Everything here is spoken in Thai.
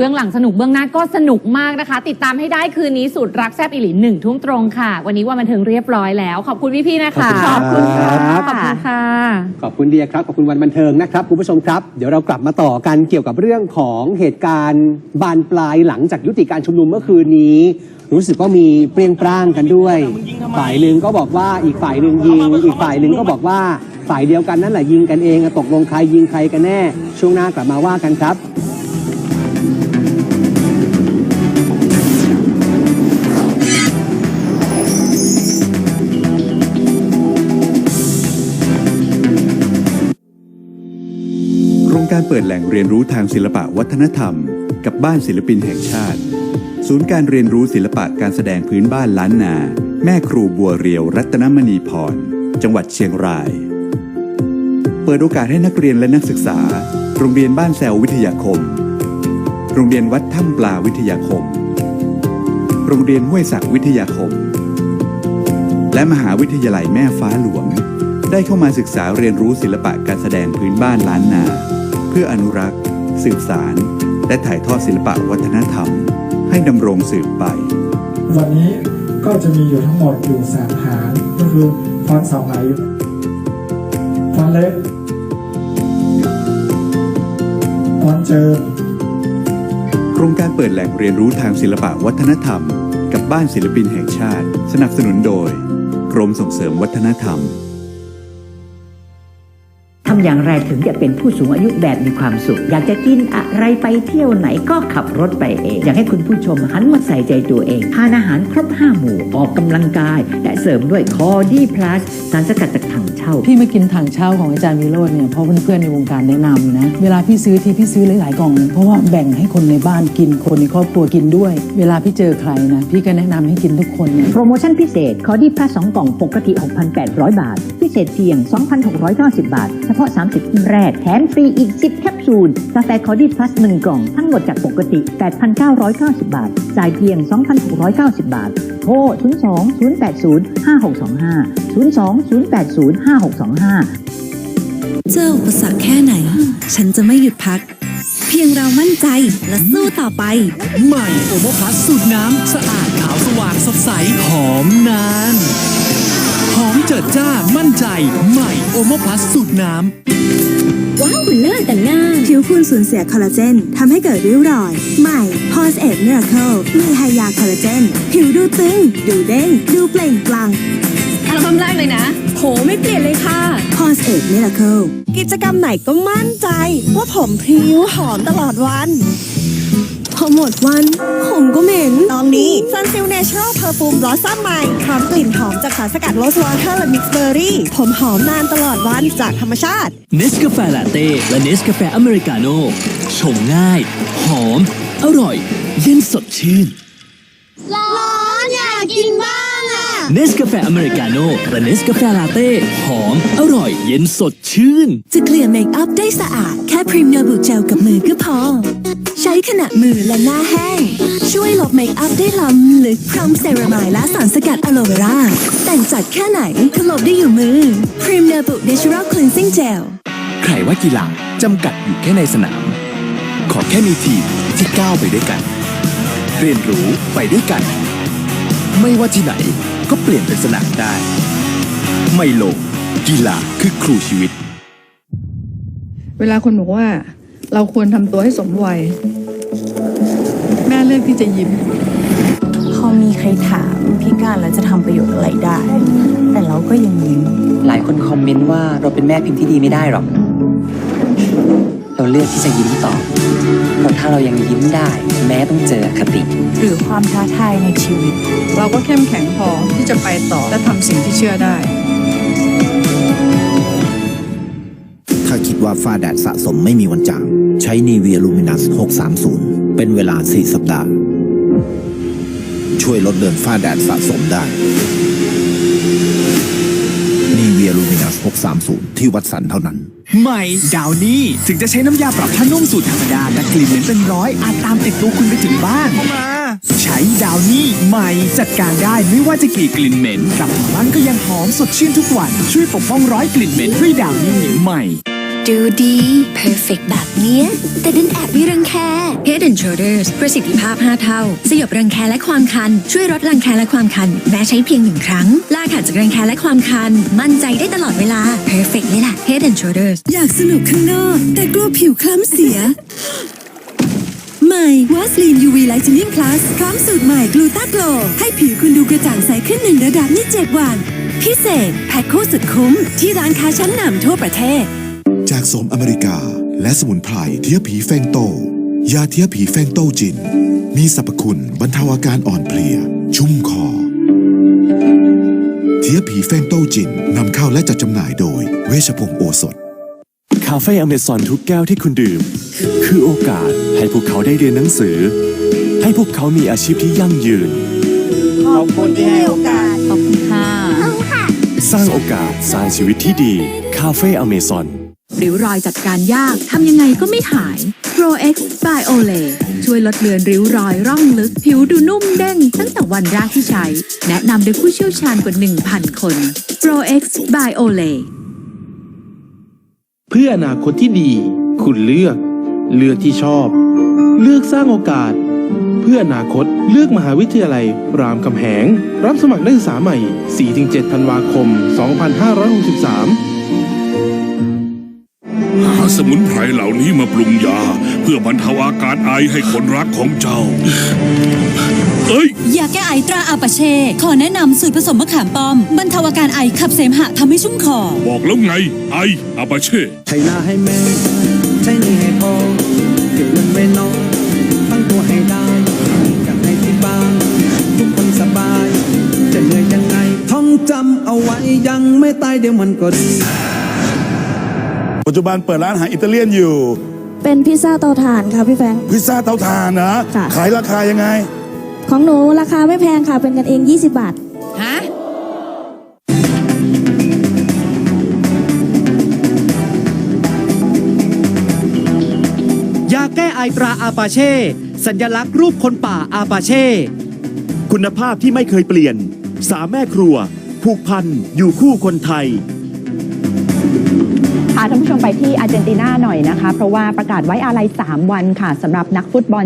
เบื้องหลังสนุกเบื้องหน้าก็สนุกมากนะคะ ติดตามให้ได้คืนนี้สุดรักแซบอิหลีหนึ่งทุ่มตรงค่ะ วันนี้ว่ามันเทิงเรียบร้อยแล้ว ขอบคุณพี่ๆนะคะ ขอบคุณครับ ขอบคุณค่ะ ขอบคุณเดียครับ ขอบคุณวันบันเทิงนะครับคุณผู้ชมครับ เดี๋ยวเรากลับมาต่อกันเกี่ยวกับเรื่องของเหตุการณ์บานปลายหลังจากยุติการชุมนุมเมื่อคืนนี้ รู้สึกว่ามีเปรี้ยงปร้างกันด้วย ฝ่ายหนึ่งก็บอกว่าอีกฝ่ายหนึ่งยิง อีกฝ่ายหนึ่งก็บอกว่าฝ่ายเดียวกันนั่นแหละยิงกันเองอะตกลงใครยิงใครกันแน่ ช่วงหน้ากลับมาว่ากันครับ รงการเปิดแหล่งเรียนรู้ทางศิลปะวัฒนธรรม กับบ้านศิลปินแห่งชาติ ศูนย์การเรียนรู้ศิลปะการแสดงพื้นบ้านล้านนา แม่ครูบัวเรียวรัตนมณีพร จังหวัดเชียงราย เปิดโอกาสให้นักเรียนและนักศึกษา โรงเรียนบ้านแซววิทยาคม โรงเรียนวัดถ้ำปลาวิทยาคม โรงเรียนห้วยศักวิทยาคม และมหาวิทยาลัยแม่ฟ้าหลวงได้เข้ามาศึกษาเรียนรู้ศิลปะการแสดงพื้นบ้านล้านนา เพื่ออนุรักษ์ สืบสาร และถ่ายทอดศิลปะวัฒนธรรม ให้ดำรงสืบไป วันนี้ก็จะมีอยู่ทั้งหมดอยู่สามฐานก็คือฟอนต์สองไหลฟอนต์เล็กฟอนต์เจิมโครงการเปิดแหล่งเรียนรู้ทางศิลปะวัฒนธรรม กับบ้านศิลปินแห่งชาติ สนับสนุนโดย กรมส่งเสริมวัฒนธรรม ทำอย่างไรถึงจะเป็นผู้สูงอายุแบบมีความสุข อยากจะกินอะไรไปเที่ยวไหนก็ขับรถไปเอง อยากให้คุณผู้ชมหันมาใส่ใจตัวเอง ทานอาหารครบ5หมู่ ออกกำลังกาย และเสริมด้วยคอดี้พลัสสารสกัดจากถังเช่า พี่มากินถังเช่าของอาจารย์วิโรจน์เนี่ยเพราะเพื่อนๆในวงการแนะนำนะ เวลาพี่ซื้อทีพี่ซื้อหลายๆกล่อง เพราะว่าแบ่งให้คนในบ้านกินคนในครอบครัวกินด้วย เวลาพี่เจอใครนะพี่ก็แนะนำให้กินทุกคนเนี่ยโปรโมชั่นพิเศษคอดี้พลัส2กล่องปกติ 6,800 บาท พิเศษเพียง 2,690 บาทเฉพาะ30ท่านแรก แถมฟรีอีก 10 แคปซูล กาแฟคอดี้พลัส1กล่อง ทั้งหมดจากปกติ 8,990 บาท จ่ายเพียง 2,690 บาท โทร 02 080 5625 02 080 5625 เจออุปสรรคแค่ไหน ฉันจะไม่หยุดพักเพียงเรามั่นใจและสู้ต่อไป ใหม่โอโมพลัสสูตรน้ำ สะอาดขาวสว่างสดใส หอมนาน จิดจ้ามั่นใจ ใหม่โอโมพลัสสูตรน้ำ ว้าวเลิศแต่งหน้าผิวคุณสูญเสียคอลลาเจนทำให้เกิดริ้วรอย ใหม่ p o s e 8 Miracle มีไฮยาคอลลาเจน ผิวดูตึง ดูเด้ง ดูเปล่งปลั่งอัลบั้มแรกเลยนะ โหไม่เปลี่ยนเลยค่ะ p o s e 8 Miracle กิจกรรมไหนก็มั่นใจ ว่าผมพริ้วหอมตลอดวัน พอหมดวันผมก็เหม็น ตอนนี้ Sunsilk Natural Perfume Blossom ใหม่พร้อมกลิ่นหอมจากสารสกัดโรสวอเตอร์และมิกซ์เบอร์รี่ ผมหอมนานตลอดวันจากธรรมชาติเนสกาแฟลาเต้และเนสกาแฟอเมริกาโน่ชงง่าย หอม อร่อย เย็นสดชื่น ร้อนอยากกินบ้างอะเนสกาแฟอเมริกาโน่และเนสกาแฟลาเต้หอม อร่อย เย็นสดชื่น จะเกลี่ยเมคอัพได้สะอาด แค่พรีเมียร์บูเจลกับมือก็พอ ใช้ขณะมือและหน้าแห้ง ช่วยลบเมคอัพได้ล้ำลึกพร้อมเซรามายและสารสกัดอะโลเวราแต่งจัดแค่ไหนก็ลบได้อยู่มือพรีเมียร์บูเนเชอรัลคลีนซิ่งเจลใครว่ากีฬาจำกัดอยู่แค่ในสนาม ขอแค่มีทีมที่ก้าวไปด้วยกัน เรียนรู้ไปด้วยกัน ไม่ว่าที่ไหนก็เปลี่ยนเป็นสนามได้ ไม่โลงกีฬาคือครูชีวิต เวลาคนบอกว่า เราควรทำตัวให้สมวัย แม่เลือกที่จะยิ้ม พอมีใครถามพี่การแล้วจะทำประโยชน์อะไรได้ แต่เราก็ยังยิ้ม หลายคนคอมเมนต์ว่าเราเป็นแม่พิมพ์ที่ดีไม่ได้หรอก เราเลือกที่จะยิ้มต่อ เพราะถ้าเรายังยิ้มได้ แม้ต้องเจออคติ หรือความท้าทายในชีวิต เราก็เข้มแข็งพอที่จะไปต่อและทำสิ่งที่เชื่อได้ ว่าฝ้าแดดสะสมไม่มีวันจาง ใช้นีเวียลูมินัส 630 เป็นเวลา 4 สัปดาห์ ช่วยลดเลือนฝ้าแดดสะสมได้นีเวียลูมินัส 630 ที่วัดสันเท่านั้นใหม่ดาวนี่ถึงจะใช้น้ำยาปรับผ้านุ่มสูตรธรรมดา แต่กลิ่นเหม็นเป็นร้อย อาจตามติดตัวคุณไปถึงบ้านใช้ดาวนี่ใหม่จัดการได้ไม่ว่าจะกี่กลิ่นเหม็นกลับถึงบ้านก็ยังหอมสดชื่นทุกวัน ช่วยปกป้องร้อยกลิ่นเหม็นด้วยดาวนี่ใหม่ ดูดี perfect แบบเนี้ย แต่ดันแอบมีรังแค Head and Shoulders ประสิทธิภาพ 5 เท่า สยบรังแคและความคัน ช่วยลดรังแคและความคัน แม้ใช้เพียงหนึ่งครั้ง ลาขาดจากรังแคและความคัน มั่นใจได้ตลอดเวลา perfect เลยล่ะ Head and Shoulders อยากสนุกข้างนอก แต่กลัวผิวคล้ำเสีย ใหม่วาสลีน UV Lightening Plus พร้อมสูตรใหม่กลูตาโกลให้ผิวคุณดูกระจ่างใสขึ้นหนึ่งระดับใน7วัน พิเศษแพ็คคู่สุดคุ้มที่ร้านค้าชั้นนำทั่วประเทศ จากสมอเมริกา และสมุนไพรเทียผีแฟงโต ยาเทียผีแฟงโตจิน มีสรรพคุณบรรเทาอาการอ่อนเพลีย ชุ่มคอ เทียผีแฟงโตจินนำเข้าและจัดจำหน่ายโดย เวชพงศ์โอสถ คาเฟ่อเมซอนทุกแก้วที่คุณดื่ม คือโอกาสให้พวกเขาได้เรียนหนังสือ ให้พวกเขามีอาชีพที่ยั่งยืน ขอบคุณที่ให้โอกาส ขอบคุณค่ะ สร้างโอกาสสร้างชีวิตที่ดี คาเฟ่อเมซอน ริ้วรอยจัดการยากทำยังไงก็ไม่หาย Pro X by Olay ช่วยลดเลือนริ้วรอยร่องลึก ผิวดูนุ่มเด้งตั้งแต่วันแรกที่ใช้ แนะนำโดยผู้เชี่ยวชาญกว่า 1,000 คน Pro X by Olay เพื่ออนาคตที่ดี คุณเลือก เลือกที่ชอบ เลือกสร้างโอกาส เพื่ออนาคตเลือกมหาวิทยาลัย รามคำแหง รับสมัครนักศึกษาใหม่ 4-7 ธันวาคม 2563 หาสมุนไพรเหล่านี้มาปรุงยา เพื่อบรรเทาอาการไอให้คนรักของเจ้า เอ้ย ยาแก้ไอตราอาปาเช่ ขอแนะนำสูตรผสมมะขามป้อม บรรเทาอาการไอขับเสมหะทำให้ชุ่มคอ บอกแล้วไง ไออาปาเช่ใช้หน้าให้แม่ใช้หนี่ให้พอเก็บเงินไว้น้อยตั้งตัวให้ได้อยากให้ที่บ้านทุกคนสบาย จะเหนื่อยยังไงท่องจำเอาไว้ยังไม่ตายเดี๋ยวมันก็ดี ปัจจุบันเปิดร้านอาหารอิตาเลียนอยู่ เป็นพิซซ่าเตาถ่านค่ะพี่แฟรงค์ พิซซ่าเตาถ่านนะ ค่ะ ขายราคายังไง ของหนูราคาไม่แพงค่ะ เป็นกันเอง 20 บาท ฮะ ยาแก้ไอตราอาปาเช่ สัญลักษณ์รูปคนป่าอาปาเช่ คุณภาพที่ไม่เคยเปลี่ยน สามแม่ครัว ผูกพันอยู่คู่คนไทยพาท่านผู้ชมไปที่อาร์เจนตินาหน่อยนะคะ เพราะว่าประกาศไว้อาลัย 3 วันค่ะสำหรับนักฟุตบอล